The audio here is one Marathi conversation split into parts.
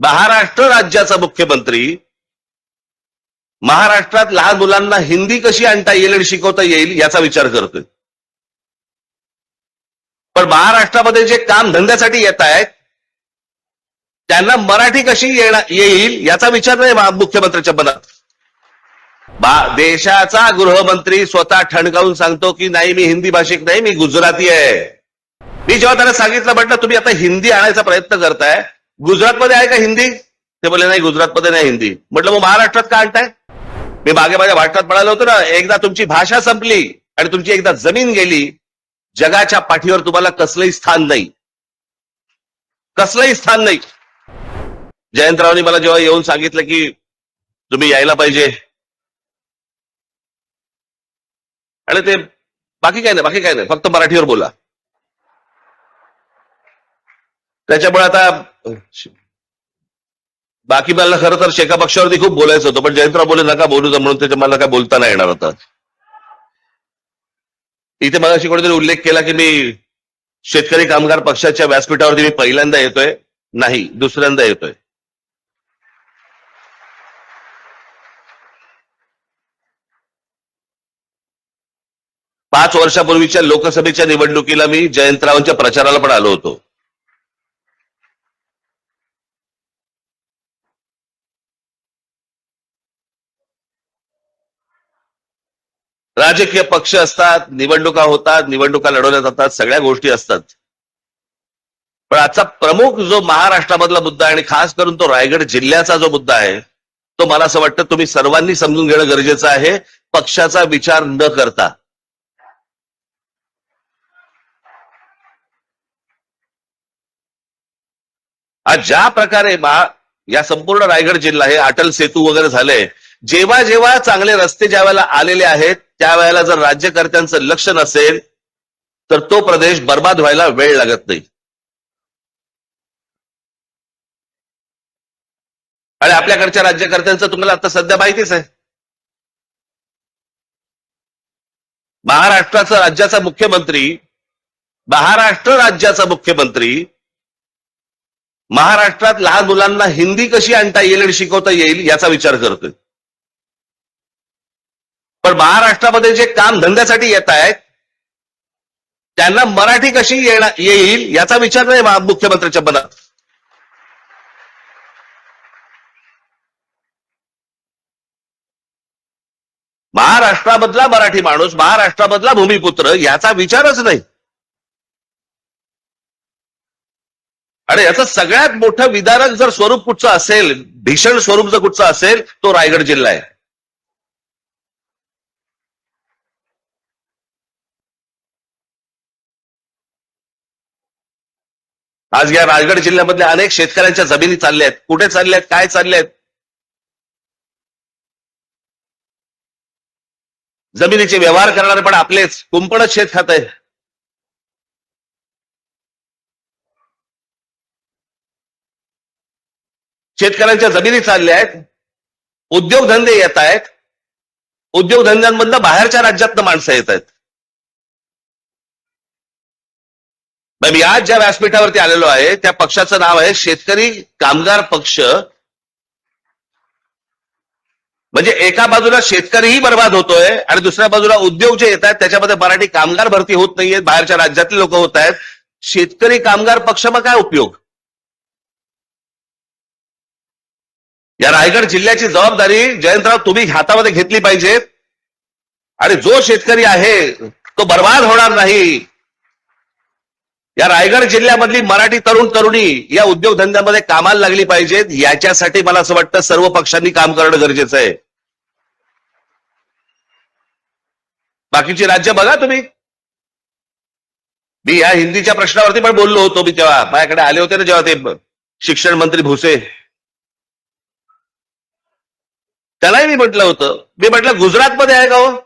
महाराष्ट्र राज्याचा मुख्यमंत्री. महाराष्ट्रात लहान मुलांना हिंदी कशी आणता येईल आणि शिकवता येईल याचा विचार करतोय. पण महाराष्ट्रामध्ये जे काम धंद्यासाठी येत आहेत त्यांना मराठी कशी येणार येईल याचा विचार नाही मुख्यमंत्र्यांच्या मुख्यमंत्र्याच्या मनात. देशाचा गृहमंत्री स्वतः ठणकावून सांगतो की नाही मी हिंदी भाषिक नाही मी गुजराती आहे. मी जेव्हा त्यांना सांगितलं म्हटलं तुम्ही आता हिंदी आणायचा प्रयत्न करताय गुजरातमध्ये आहे का हिंदी? ते बोलले नाही गुजरातमध्ये नाही हिंदी. म्हटलं मग महाराष्ट्रात का आणताय? मी मागे माझ्या भाषणात म्हणालो होतो ना एकदा तुमची भाषा संपली आणि तुमची एकदा जमीन गेली जगाच्या पाठीवर तुम्हाला कसलंही स्थान नाही. कसलंही स्थान नाही. जयंतरावनी मला जेव्हा येऊन सांगितलं की तुम्ही यायला पाहिजे आणि ते बाकी काय नाही बाकी काय नाही फक्त मराठीवर बोला. त्याच्यामुळे आता बाकी मला खरं तर शेका पक्षावरती खूप बोलायचं होतं पण जयंतराव बोले नका बोलू म्हणून त्याच्या मला काय बोलता नाही येणार आता. इथे मला कोणीतरी उल्लेख केला की मी शेतकरी कामगार पक्षाच्या व्यासपीठावरती मी पहिल्यांदा येतोय नाही दुसऱ्यांदा येतोय. पाच वर्षापूर्वीच्या लोकसभेच्या निवडणुकीला मी जयंतरावांच्या प्रचाराला पण आलो होतो. राजकीय पक्ष असतात निवडणुका होतात निवडणुका लढवल्या जातात सगळ्या गोष्टी असतात. पण आजचा प्रमुख जो महाराष्ट्रामधला मुद्दा आहे आणि खास करून तो रायगड जिल्ह्याचा जो मुद्दा आहे तो मला असं वाटतं तुम्ही सर्वांनी समजून घेणं गरजेचं आहे पक्षाचा विचार न करता. आज ज्या प्रकारे महा या संपूर्ण रायगड जिल्हा हे अटल सेतू वगैरे झाले जेव्हा जेव्हा चांगले रस्ते ज्या वेळेला आलेले आहेत त्यावेळेला जर राज्यकर्त्यांचं लक्ष नसेल तर तो प्रदेश बर्बाद व्हायला वेळ लागत नाही. आणि आपल्याकडच्या राज्यकर्त्यांचं तुम्हाला आता सध्या माहितीच आहे. महाराष्ट्राचा राज्याचा मुख्यमंत्री महाराष्ट्र राज्याचा मुख्यमंत्री महाराष्ट्रात लहान मुलांना हिंदी कशी आणता येईल आणि शिकवता येईल याचा विचार करतोय. पण महाराष्ट्रामध्ये जे काम धंद्यासाठी येत आहेत त्यांना मराठी कशी येणार येईल याचा विचार नाही मुख्यमंत्र्यांच्या मुख्यमंत्र्याच्या मनात. महाराष्ट्रामधला मराठी माणूस महाराष्ट्रामधला भूमिपुत्र याचा विचारच नाही. आणि याचं सगळ्यात मोठं विदारक जर स्वरूप कुठचं असेल भीषण स्वरूप जर कुठचं असेल तो रायगड जिल्हा आहे. आज या राजगड जिल्ह्यामधल्या अनेक शेतकऱ्यांच्या जमिनी चालल्या आहेत कुठे चालल्या आहेत काय चालल्या आहेत जमिनीचे व्यवहार करणारे पण आपलेच. कुंपणच शेत खात आहे. शेतकऱ्यांच्या जमिनी चालल्या आहेत उद्योगधंदे येत आहेत. उद्योगधंद्यांमधनं बाहेरच्या राज्यातनं माणसं येत आहेत. मग मी आज ज्या व्यासपीठावरती आलेलो आहे त्या पक्षाचं नाव आहे शेतकरी कामगार पक्ष. म्हणजे एका बाजूला शेतकरीही बर्बाद होतोय आणि दुसऱ्या बाजूला उद्योग जे येत आहेत त्याच्यामध्ये मराठी कामगार भरती होत नाहीये बाहेरच्या राज्यातले लोक होत आहेत. शेतकरी कामगार पक्ष मग काय उपयोग? या रायगड जिल्ह्याची जबाबदारी जयंतराव तुम्ही हातामध्ये घेतली पाहिजे आणि जो शेतकरी आहे तो बर्बाद होणार नाही. या रायगड जिल्ह्यामधली मराठी तरुण तरुणी या उद्योगधंद्यामध्ये कामाला लागली पाहिजेत. याच्यासाठी मला असं वाटतं सर्व पक्षांनी काम करणं गरजेचं आहे. बाकीची राज्य बघा तुम्ही. मी या हिंदीच्या प्रश्नावरती पण बोललो होतो मी तेव्हा. माझ्याकडे आले होते ना जेव्हा ते शिक्षण मंत्री भुसे. त्यालाही मी म्हटलं होतं. मी म्हटलं गुजरातमध्ये आहे का हो?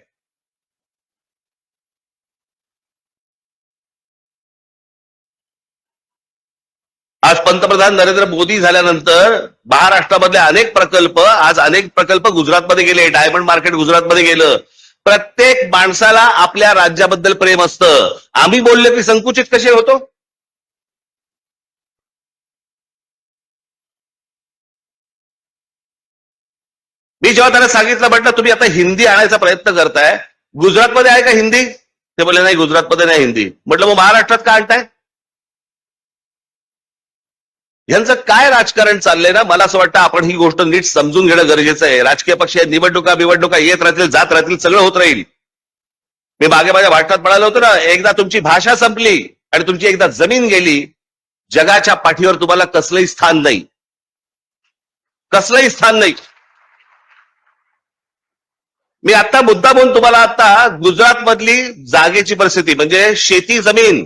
आज पंतप्रधान नरेंद्र मोदी झाल्यानंतर महाराष्ट्रामधले अनेक प्रकल्प आज अनेक प्रकल्प गुजरातमध्ये गेले. डायमंड मार्केट गुजरातमध्ये गेलं. प्रत्येक माणसाला आपल्या राज्याबद्दल प्रेम असतं. आम्ही बोलले की संकुचित कसे होतो? मी जेव्हा त्यांना सांगितलं म्हटलं तुम्ही आता हिंदी आणायचा प्रयत्न करताय. गुजरातमध्ये आहे का हिंदी? ते बोलले नाही गुजरातमध्ये नाही हिंदी. म्हटलं मग महाराष्ट्रात का आणताय? यांचं काय राजकारण चाललंय ना? मला असं वाटतं आपण ही गोष्ट नीट समजून घेणं गरजेचं आहे. राजकीय पक्ष निवडणुका बिवडणुका येत राहतील जात राहतील सगळं होत राहील. मी मागे माझ्या भाषणात म्हणालो होतो ना एकदा तुमची भाषा संपली आणि तुमची एकदा जमीन गेली जगाच्या पाठीवर तुम्हाला कसलंही स्थान नाही. कसलंही स्थान नाही. मी आता मुद्दा म्हणून तुम्हाला आता गुजरात मधली जागेची परिस्थिती म्हणजे शेती जमीन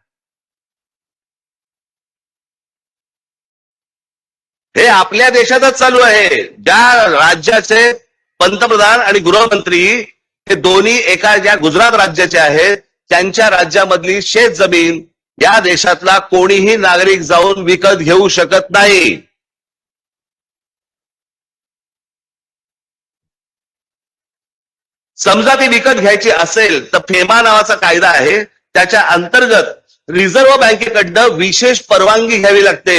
हे आपल्या देशातच चालू आहे. ज्या राज्याचे पंतप्रधान आणि गृहमंत्री हे दोन्ही एका ज्या गुजरात राज्याचे आहेत त्यांच्या राज्यामधली शेत जमीन या देशातला कोणीही नागरिक जाऊन विकत घेऊ शकत नाही. समजा ती विकत घ्यायची असेल तर फेमा नावाचा कायदा आहे. त्याच्या अंतर्गत रिझर्व्ह बँकेकडनं विशेष परवानगी घ्यावी लागते.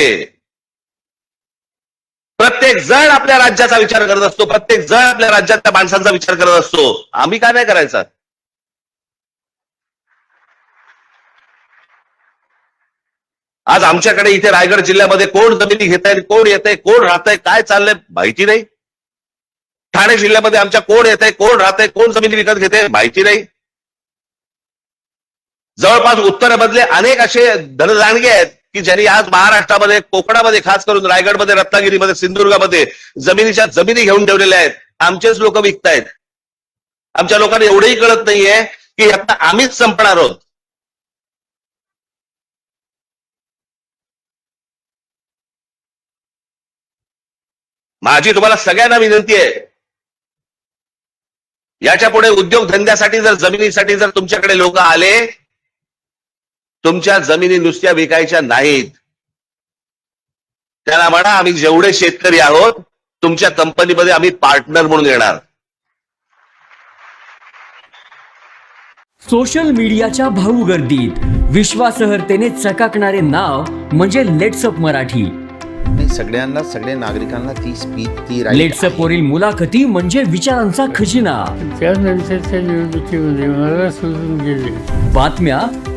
प्रत्येक जण आपल्या राज्याचा विचार करत असतो प्रत्येक जण आपल्या राज्यातल्या माणसांचा विचार करत असतो. आम्ही काय नाही करायचा? आज आमच्याकडे इथे रायगड जिल्ह्यामध्ये कोण जमिनी घेत आहे कोण येत आहे कोण राहत आहे काय चाललंय माहिती नाही. ठाणे जिल्ह्यामध्ये आमच्या कोण येत आहे कोण राहत आहे कोण जमिनी विकत घेते माहिती नाही. जवळपास उत्तरेमधले अनेक असे धनदानगे आहेत की ज्यांनी आज महाराष्ट्रामध्ये कोकणामध्ये खास करून रायगडमध्ये रत्नागिरीमध्ये सिंधुदुर्गामध्ये जमिनीच्या जमिनी घेऊन ठेवलेल्या आहेत. आमचेच लोक विकतायत. आमच्या लोकांना एवढंही कळत नाहीये की आता आम्हीच संपणार आहोत. माझी तुम्हाला सगळ्यांना विनंती आहे. याच्यापुढे उद्योगधंद्यासाठी जर जमिनीसाठी जर तुमच्याकडे लोक आले तुमच्या जमिनी नुसत्या विकायच्या नाहीत. त्याला म्हणा आम्ही जेवढे शेतकरी आहोत तुमच्या कंपनीमध्ये आम्ही पार्टनर म्हणून येणार. सोशल मीडियाच्या भाऊ गर्दीत विश्वासार्हतेने चकाकणारे नाव म्हणजे लेट्सअप मराठी. सगळ्यांना सगळ्या नागरिकांना ती स्पीच ती लेट्सअप वरील मुलाखती म्हणजे विचारांचा खजिना. त्यानंतरच्या निवडणुकीमध्ये मला सोडून गेले. बातम्या